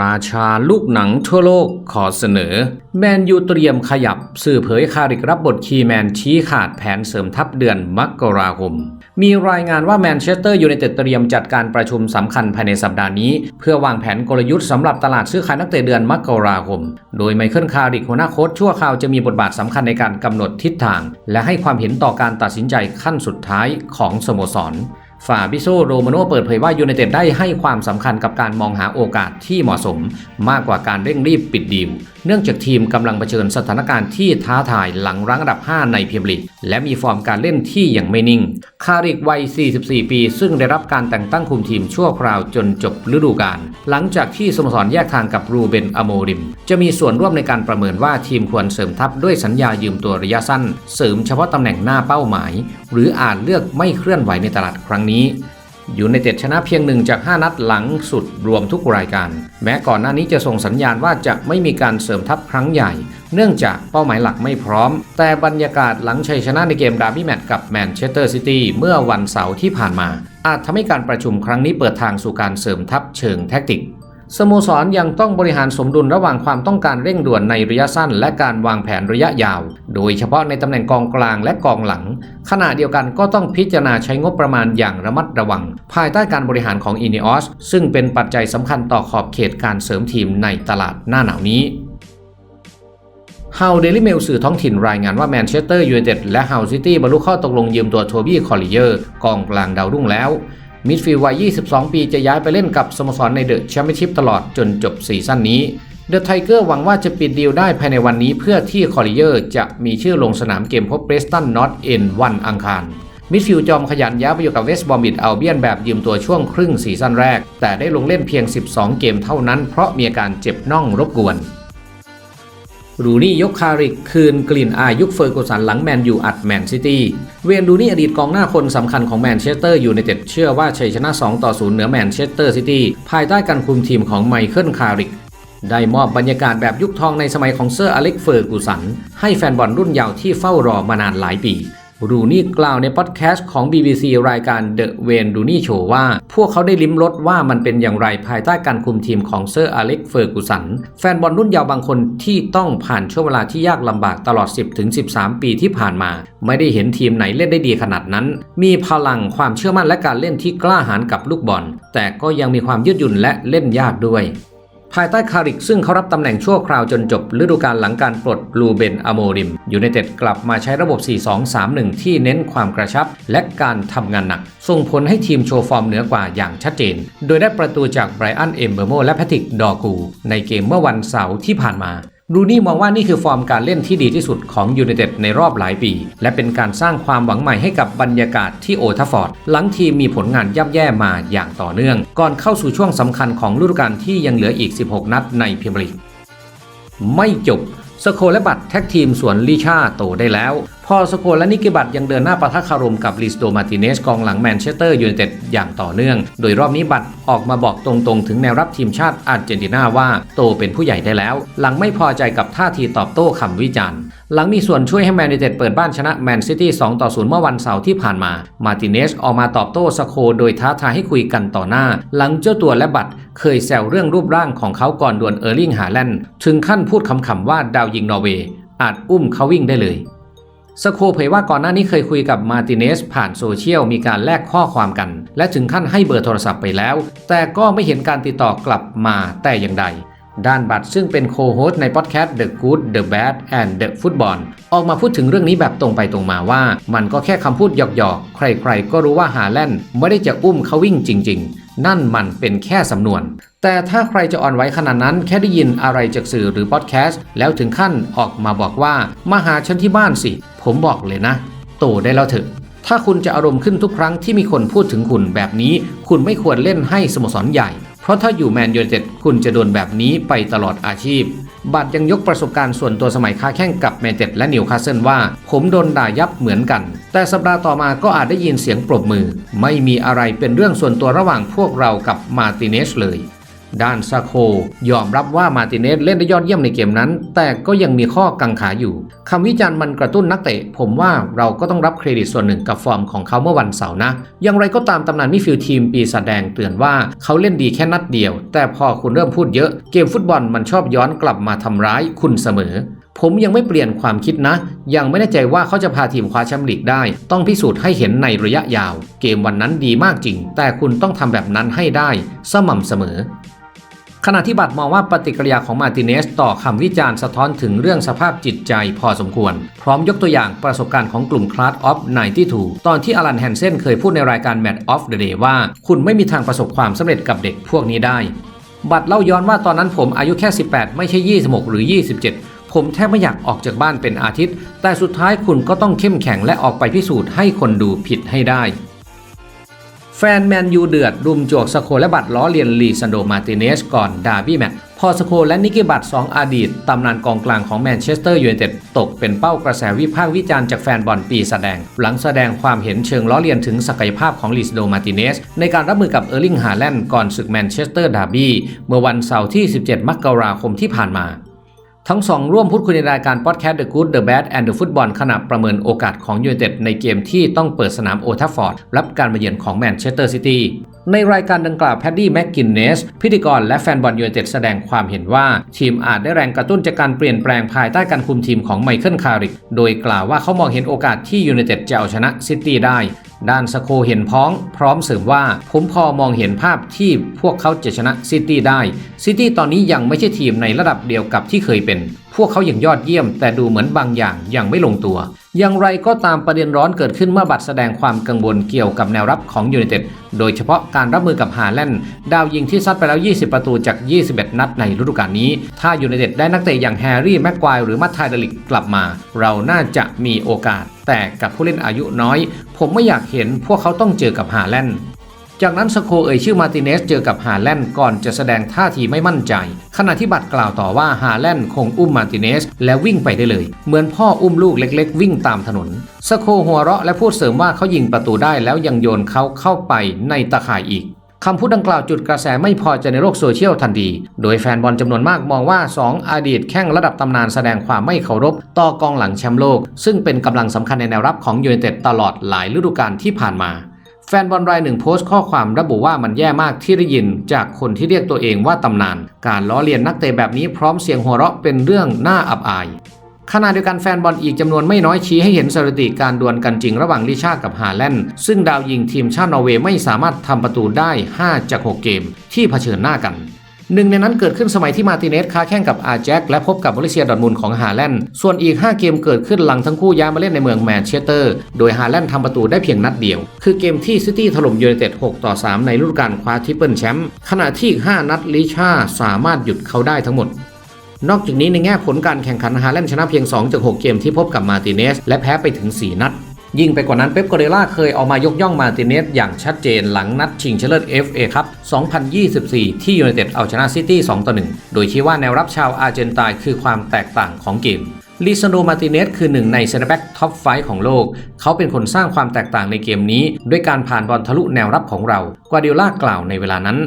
ราชาลูกหนังทั่วโลกขอเสนอ แมนยูเตรียมขยับ สื่อเผยคาริกรับบทคีย์แมนชี้ขาดแผนเสริมทัพเดือนมกราคม มีรายงานว่าแมนเชสเตอร์ยูไนเต็ดเตรียมจัดการประชุมสำคัญภายในสัปดาห์นี้ เพื่อวางแผนกลยุทธ์สำหรับตลาดซื้อขายนักเตะเดือนมกราคม โดยไมเคิลคาริกหัวหน้าโค้ชชั่วคราวจะมีบทบาทสำคัญในการกำหนดทิศทาง และให้ความเห็นต่อการตัดสินใจขั้นสุดท้ายของสโมสร ฟาบิโซโรมาโนเปิดเผยว่ายูไนเต็ดได้ให้ความสำคัญกับการมองหาโอกาสที่เหมาะสม มากกว่าการเร่งรีบปิดดีล เนื่องจากทีมกำลังเผชิญสถานการณ์ที่ท้าทายหลังรั้งอันดับ 5 ในพรีเมียร์ลีกและมีฟอร์มการเล่นที่ยังไม่นิ่ง คาริกวัย 44 ปี ซึ่งได้รับการแต่งตั้งคุมทีมชั่วคราวจนจบฤดูกาล หลังจากที่สโมสรแยกทางกับรูเบนอโมริม จะมีส่วนร่วมในการประเมินว่าทีมควรเสริมทัพด้วยสัญญายืมตัวระยะสั้น เสริมเฉพาะตำแหน่งหน้าเป้าหมาย หรืออาจเลือกไม่เคลื่อนไหวในตลาดครั้งนี้อยูไนเต็ดชนะเพียงหนึ่งจาก 5 นัดหลังสุดรวมทุกรายการ แม้ก่อนหน้านี้จะส่งสัญญาณว่าจะไม่มีการเสริมทัพครั้งใหญ่ เนื่องจากเป้าหมายหลักไม่พร้อม แต่บรรยากาศหลังชัยชนะในเกมดาร์บี้แมตช์กับแมนเชสเตอร์ซิตี้เมื่อวันเสาร์ที่ผ่านมา อาจทำให้การประชุมครั้งนี้เปิดทางสู่การเสริมทัพเชิงแท็กติกสโมสรยังต้องบริหารสมดุลระหว่างความต้องการเร่งด่วนในระยะสั้น และการวางแผนระยะยาว โดยเฉพาะในตำแหน่งกองกลางและกองหลัง ขณะเดียวกันก็ต้องพิจารณาใช้งบประมาณอย่างระมัดระวัง ภายใต้การบริหารของอินิออสซึ่งเป็นปัจจัยสำคัญต่อขอบเขตการเสริมทีมในตลาดหน้าหนาวนี้ ฮาเดลิเมลสื่อท้องถิ่นรายงานว่าแมนเชสเตอร์ยูไนเต็ดและฮาซิตี้บรรลุข้อตกลงยืมตัวโทบี้คอลลิเยอร์กองกลางดาวรุ่งแล้ว มิดฟิลด์วัย 22 ปีจะย้ายไปเล่นกับสโมสรในเดอะแชมเปี้ยนชิพตลอดจนจบซีซั่นนี้เดอะไทเกอร์หวังว่าจะปิดดีลได้ภายในวันนี้เพื่อที่คอลลิเยอร์จะมีชื่อลงสนามเกมพบเบรสตันนอตเอ็นวันอังคารมิดฟิลด์จอมขยันย้ายไปอยู่กับเวสต์บอมบิดเอัลเบียนแบบยืมตัวช่วงครึ่งซีซั่นแรก แต่ได้ลงเล่นเพียง 12 เกมเท่านั้นเพราะมีอาการเจ็บน่องรบกวน รูนี่ยกคาริกคืนกลิ่นอายยุคเฟอร์กูสันหลังแมนยูอัดแมนซิตี้ เวนรูนี่อดีตกองหน้าคนสำคัญของแมนเชสเตอร์อยู่ในเต็ดเชื่อว่าชัยชนะ 2 ต่อ 0 เหนือแมนเชสเตอร์ซิตี้ภายใต้การคุมทีมของไมเคิลคาริก ได้มอบบรรยากาศแบบยุคทองในสมัยของเซอร์อเล็กเฟอร์กูสัน ให้แฟนบอลรุ่นเยาว์ที่เฝ้ารอมานานหลายปี รูนี่กล่าวในพอดแคสต์ของ BBC รายการ The Wayne Rooney Show ว่า พวกเขาได้ลิ้มรสว่ามันเป็นอย่างไรภายใต้การคุมทีมของเซอร์อเล็กเฟอร์กูสัน แฟนบอลรุ่นเยาว์บางคนที่ต้องผ่านช่วงเวลาที่ยากลำบากตลอด 10-13 ปีที่ผ่านมา ไม่ได้เห็นทีมไหนเล่นได้ดีขนาดนั้น มีพลังความเชื่อมั่นและการเล่นที่กล้าหาญกับลูกบอล แต่ก็ยังมีความยืดหยุ่นและเล่นยากด้วย ภายใต้คาริกซึ่งเขารับตำแหน่งชั่วคราวจนจบฤดูกาลหลังการปลดลูเบนอโมริมยูไนเต็ดกลับมาใช้ระบบ 4-2-3-1 ที่เน้นความกระชับ และการทำงานหนัก ส่งผลให้ทีมโชว์ฟอร์มเหนือกว่าอย่างชัดเจน โดยได้ประตูจากไบรอันเอมเบอร์โมและแพทริกดอร์กู ในเกมเมื่อวันเสาร์ที่ผ่านมา รูนี่มองว่านี่คือฟอร์มการเล่นที่ดีที่สุดของยูไนเต็ดในรอบหลายปี และเป็นการสร้างความหวังใหม่ให้กับบรรยากาศที่โอทัฟฟอร์ด หลังทีมมีผลงานย่ำแย่มาอย่างต่อเนื่อง ก่อนเข้าสู่ช่วงสำคัญของฤดูกาลที่ยังเหลืออีก 16 นัดในพรีเมียร์ลีกไม่จบ สโคและบัตแท็กทีมสวนลิชาโตได้แล้ว พอสโคและนิกิบัตยังเดินหน้าปะทะคารมกับลิสโดมาติเนสกองหลังแมนเชสเตอร์ยูไนเต็ดอย่างต่อเนื่อง โดยรอบนี้บัตออกมาบอกตรงๆ ถึงแนวรับทีมชาติอาร์เจนตินาว่าโตเป็นผู้ใหญ่ได้แล้ว หลังไม่พอใจกับท่าทีตอบโต้คำวิจารณ์ หลังมีส่วนช่วยให้แมนยูเต็ดเปิดบ้านชนะแมนซิตี้2ต่อ0เมื่อวันเสาร์ที่ผ่านมา มาติเนสออกมาตอบโต้สโคโดยท้าทายให้คุยกันต่อหน้า หลังเจ้าตัวและบัตเคยแซวเรื่องรูปร่างของเขาก่อนดวลเออร์ลิงฮาแลนด์ถึงขั้นพูดคำๆว่าดาวยิงนอร์เวย์อาจอุ้มเขาวิ่งได้เลยสโคเผยว่าก่อนหน้านี้เคยคุยกับมาติเนสผ่านโซเชียลมีการแลกข้อความกัน และถึงขั้นให้เบอร์โทรศัพท์ไปแล้ว แต่ก็ไม่เห็นการติดต่อกลับมาแต่อย่างใด ด้านบัตรซึ่งเป็นโคโฮสในพอดแคสต์ The Good The Bad and The Football ออกมาพูดถึงเรื่องนี้แบบตรงไปตรงมาว่า มันก็แค่คำพูดหยอกๆ ใครๆ ก็รู้ว่าฮาแลนด์ไม่ได้จะอุ้มเขาวิ่งจริง ๆ นั่นมันเป็นแค่สำนวน แต่ถ้าใครจะอ่อนไหวขนาดนั้นแค่ได้ยินอะไรจากสื่อหรือพอดแคสต์ แล้วถึงขั้นออกมาบอกว่ามาหาฉันที่บ้านสิ ผมบอกเลยนะ โตได้แล้วเถอะถ้าคุณจะอารมณ์ขึ้นทุกครั้งที่มีคนพูดถึงคุณแบบนี้ คุณไม่ควรเล่นให้สโมสรใหญ่ เพราะถ้าอยู่แมนยูไนเต็ดคุณจะโดนแบบนี้ไปตลอดอาชีพ บัตยังยกประสบการณ์ส่วนตัวสมัยค้าแข่งกับแมนเต็ดและนิวคาสเซิลว่า ผมโดนด่ายับเหมือนกัน แต่สัปดาห์ต่อมาก็อาจได้ยินเสียงปรบมือ ไม่มีอะไรเป็นเรื่องส่วนตัวระหว่างพวกเรากับมาร์ติเนสเลย ด้านซาโค ยอมรับว่ามาติเนสเล่นได้ยอดเยี่ยมในเกมนั้น แต่ก็ยังมีข้อกังขาอยู่คำวิจารณ์มันกระตุ้นนักเตะ ผมว่าเราก็ต้องรับเครดิตส่วนหนึ่งกับฟอร์มของเขาเมื่อวันเสาร์นะ อย่างไรก็ตามตำนานมิฟิลทีมปีศาจแดงเตือนว่าเขาเล่นดีแค่นัดเดียว แต่พอคุณเริ่มพูดเยอะ เกมฟุตบอลมันชอบย้อนกลับมาทำร้ายคุณเสมอผมยังไม่เปลี่ยนความคิดนะ ยังไม่แน่ใจว่าเขาจะพาทีมคว้าแชมป์ลีกได้ ต้องพิสูจน์ให้เห็นในระยะยาว เกมวันนั้นดีมากจริง แต่คุณต้องทำแบบนั้นให้ได้ สม่ำเสมอ ขณะที่บัตรมองว่าปฏิกิริยาของมาร์ติเนสต่อคำวิจารณ์สะท้อนถึงเรื่องสภาพจิตใจพอสมควร พร้อมยกตัวอย่างประสบการณ์ของกลุ่มคลาสออฟ92 ตอนที่อลันแฮนเซนเคยพูดในรายการ Match of the Day ว่า คุณไม่มีทางประสบความสำเร็จกับเด็กพวกนี้ได้ บัตรเล่าย้อนว่าตอนนั้นผมอายุแค่ 18 ไม่ใช่ 26 หรือ 27 ผมแทบไม่อยากออกจากบ้านเป็นอาทิตย์ แต่สุดท้ายคุณก็ต้องเข้มแข็งและออกไปพิสูจน์ให้คนดูผิดให้ได้ ฟนแมนยูเดือดรุมโจกสโคและบัตรล้อเลียนลีซันโดมาติเนสก่อนดาร์บี้แมตช์พอสโคและนิกกี้บัตสองอดีตตำนานกองกลางของแมนเชสเตอร์ยูไนเต็ดตกเป็นเป้ากระแสวิพากษ์วิจารณ์จากแฟนบอลปีแสดง หลังแสดงความเห็นเชิงล้อเลียนถึงศักยภาพของลีซโดมาติเนส ในการรับมือกับเออร์ลิงฮาแลนด์ก่อนศึกแมนเชสเตอร์ดาร์บี้เมื่อวันเสาร์ที่ 17 มกราคมที่ผ่านมา ทั้งสองร่วมพูดคุยในรายการ Podcast The Good The Bad and The Football ขณะประเมินโอกาสของยูไนเต็ดในเกมที่ต้องเปิดสนามโอทัฟฟอร์ดรับการมาเยือนของแมนเชสเตอร์ซิตี้ในรายการดังกล่าวแพดดี้แม็กกินเนส พิธีกรและแฟนบอลยูไนเต็ดแสดงความเห็นว่า ทีมอาจได้แรงกระตุ้นจากการเปลี่ยนแปลงภายใต้การคุมทีมของไมเคิลคาริกโดยกล่าวว่าเขามองเห็นโอกาสที่ยูไนเต็ดจะเอาชนะซิตี้ได้ ด้านสโคเห็นพ้อง พร้อมเสริมว่า ผมพอมองเห็นภาพที่พวกเขาจะชนะซิตี้ได้ซิตี้ตอนนี้ยังไม่ใช่ทีมในระดับเดียวกับที่เคยเป็น พวกเขาอย่างยอดเยี่ยม แต่ดูเหมือนบางอย่างยังไม่ลงตัว อย่างไรก็ตามประเด็นร้อนเกิดขึ้นเมื่อบัตรแสดงความกังวลเกี่ยวกับแนวรับของยูไนเต็ดโดยเฉพาะการรับมือกับฮาแลนด์ดาวยิงที่ซัดไปแล้ว 20 ประตูจาก 21 นัดในฤดูกาลนี้ ถ้ายูไนเต็ดได้นักเตะอย่างแฮร์รี่แม็กควายหรือมัตไทเดลิกกลับมา เราน่าจะมีโอกาส แต่กับผู้เล่นอายุน้อย ผมไม่อยากเห็นพวกเขาต้องเจอกับฮาแลนด์จากนั้นสโคเอ่ยชื่อมาร์ติเนสเจอกับฮาแลนด์ก่อนจะแสดงท่าทีไม่มั่นใจ ขณะที่บัตรกล่าวต่อว่าฮาแลนด์คงอุ้มมาร์ติเนสและวิ่งไปได้เลย เหมือนพ่ออุ้มลูกเล็ก ๆ วิ่งตามถนนสโคหัวเราะและพูดเสริมว่าเขายิงประตูได้แล้วยังโยนเขาเข้าไปในตะข่ายอีก คำพูดดังกล่าวจุดกระแสไม่พอใจในโลกโซเชียลทันที โดยแฟนบอลจำนวนมากมองว่า 2 อดีตแข้งระดับตำนานแสดงความไม่เคารพ ต่อกองหลังแชมป์โลก ซึ่งเป็นกำลังสำคัญในแนวรับของยูไนเต็ดตลอดหลายฤดูกาลที่ผ่านมา แฟนบอลรายหนึ่งโพสต์ข้อความระบุว่ามันแย่มากที่ได้ยิน จากคนที่เรียกตัวเองว่าตำนาน การล้อเลียนนักเตะแบบนี้พร้อมเสียงหัวเราะเป็นเรื่องน่าอับอาย ขณะเดียวกันแฟนบอลอีกจำนวนไม่น้อยชี้ให้เห็นสถิติการดวลกันจริงระหว่างลิชากับฮาแลนด์ซึ่งดาวยิงทีมชาตินอร์เวย์ไม่สามารถทำประตูได้ 5 จาก 6 เกมที่เผชิญหน้ากันหนึ่งในนั้นเกิดขึ้นสมัยที่มาติเนสค้าแข่งกับอาแจ็คและพบกับบริเซียดอร์ทมุนด์ของฮาแลนด์ ส่วนอีก 5 เกมเกิดขึ้นหลังทั้งคู่ย้ายมาเล่นในเมืองแมนเชสเตอร์ โดยฮาแลนด์ทำประตูได้เพียงนัดเดียว คือเกมที่ซิตี้ถล่มยูไนเต็ด 6 ต่อ 3 ในฤดูกาลคว้าทริปเปิลแชมป์ ขณะที่อีก 5 นัดลิชาสามารถหยุดเขาได้ทั้งหมด นอกจากนี้ในแง่ผลการแข่งขันฮาแลนด์ชนะเพียง 2 จาก 6 เกมที่พบกับมาติเนส และแพ้ไปถึง 4 นัด ยิ่งไปกว่านั้นเป๊ปกวาร์ดิโอล่าเคยออกมายกย่องมาติเนส อย่างชัดเจนหลังนัดชิงชนะเลิศ FA ครับ 2024 ที่ยูไนเต็ดเอาชนะซิตี้ 2 ต่อ 1 โดยชี้ว่าแนวรับชาวอาร์เจนตายคือความแตกต่างของเกมลิซานโดมาติเนสคือหนึ่งในเซนเตอร์แบ็กท็อปไฟของโลก เขาเป็นคนสร้างความแตกต่างในเกมนี้ ด้วยการผ่านบอลทะลุแนวรับของเรา กวาดิโอล่ากล่าวในเวลานั้น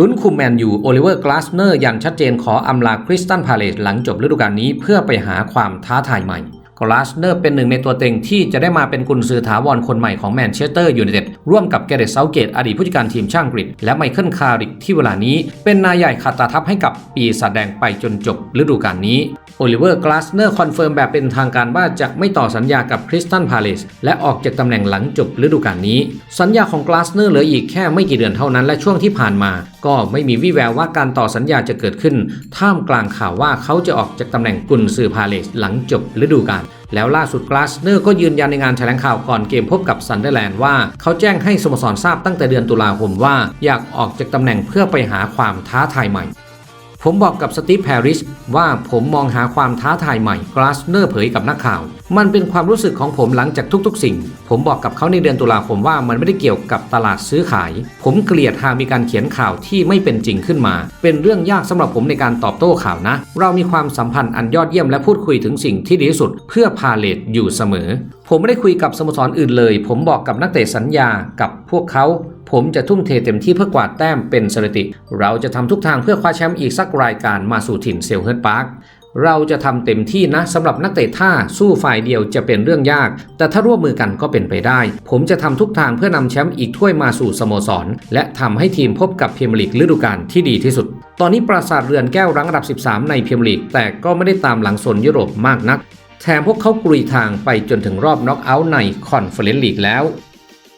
ลุ้นคุมแมนยูโอลิเวอร์กลาสเนอร์ยันชัดเจนขออำลาคริสตันพาเลสหลังจบฤดูกาลนี้เพื่อไปหาความท้าทายใหม่กลาสเนอร์เป็นหนึ่งในตัวเต็งที่จะได้มาเป็นกุนซือถาวรคนใหม่ของแมนเชสเตอร์ยูไนเต็ดร่วมกับแกเรตเซาเกตอดีตผู้จัดการทีมช่างกรีกและไมเคิลคาริกที่เวลานี้ เป็นนายใหญ่ขัดตาทัพให้กับปีศาจแดงไปจนจบฤดูกาลนี้ โอลิเวอร์กลาสเนอร์คอนเฟิร์มแบบเป็นทางการว่าจะไม่ต่อสัญญากับคริสตันพาเลสและออกจากตำแหน่งหลังจบฤดูกาลนี้ สัญญาของกลาสเนอร์เหลืออีกแค่ไม่กี่เดือนเท่านั้นและช่วงที่ผ่านมา ก็ไม่มีวี่แววว่าการต่อสัญญาจะเกิดขึ้น ท่ามกลางข่าวว่าเขาจะออกจากตำแหน่งกุนซือพาเลสหลังจบฤดูกาลแล้วล่าสุดกลาสเนอร์ก็ยืนยันในงานแถลงข่าวก่อนเกมพบกับซันเดอร์แลนด์ว่า เขาแจ้งให้สโมสรทราบตั้งแต่เดือนตุลาคมว่า อยากออกจากตำแหน่งเพื่อไปหาความท้าทายใหม่ ผมบอกกับสตีฟแพริสว่าผมมองหาความท้าทายใหม่กลาสเนอร์เผยกับนักข่าว มันเป็นความรู้สึกของผมหลังจากทุกๆ สิ่ง ผมบอกกับเขาในเดือนตุลาคมว่ามันไม่ได้เกี่ยวกับตลาดซื้อขาย ผมเกลียดหากมีการเขียนข่าวที่ไม่เป็นจริงขึ้นมา เป็นเรื่องยากสำหรับผมในการตอบโต้ข่าวนะ เรามีความสัมพันธ์อันยอดเยี่ยมและพูดคุยถึงสิ่งที่ดีที่สุด เพื่อพาเลตอยู่เสมอ ผมไม่ได้คุยกับสโมสรอื่นเลย ผมบอกกับนักเตะสัญญากับพวกเขา ผมจะทุ่มเทเต็มที่เพื่อกวาดแต้มเป็นสถิติ เราจะทำทุกทางเพื่อคว้าแชมป์อีกสักรายการมาสู่ถิ่นเซลเฮิร์ตพาร์คเราจะทำเต็มที่นะสำหรับนักเตะท่าสู้ฝ่ายเดียวจะเป็นเรื่องยาก แต่ถ้าร่วมมือกันก็เป็นไปได้ ผมจะทำทุกทางเพื่อนำแชมป์อีกถ้วยมาสู่สโมสร และทำให้ทีมพบกับเมียร์ลีกฤดูกาลที่ดีที่สุด ตอนนี้ปราสาทเรือนแก้วรั้งอันดับ 13 ในเมียร์ลีก แต่ก็ไม่ได้ตามหลังโซนยุโรปมากนัก แถมพวกเขากรุยทางไปจนถึงรอบน็อกเอาท์ในคอนเฟอเรนซ์ลีกแล้ว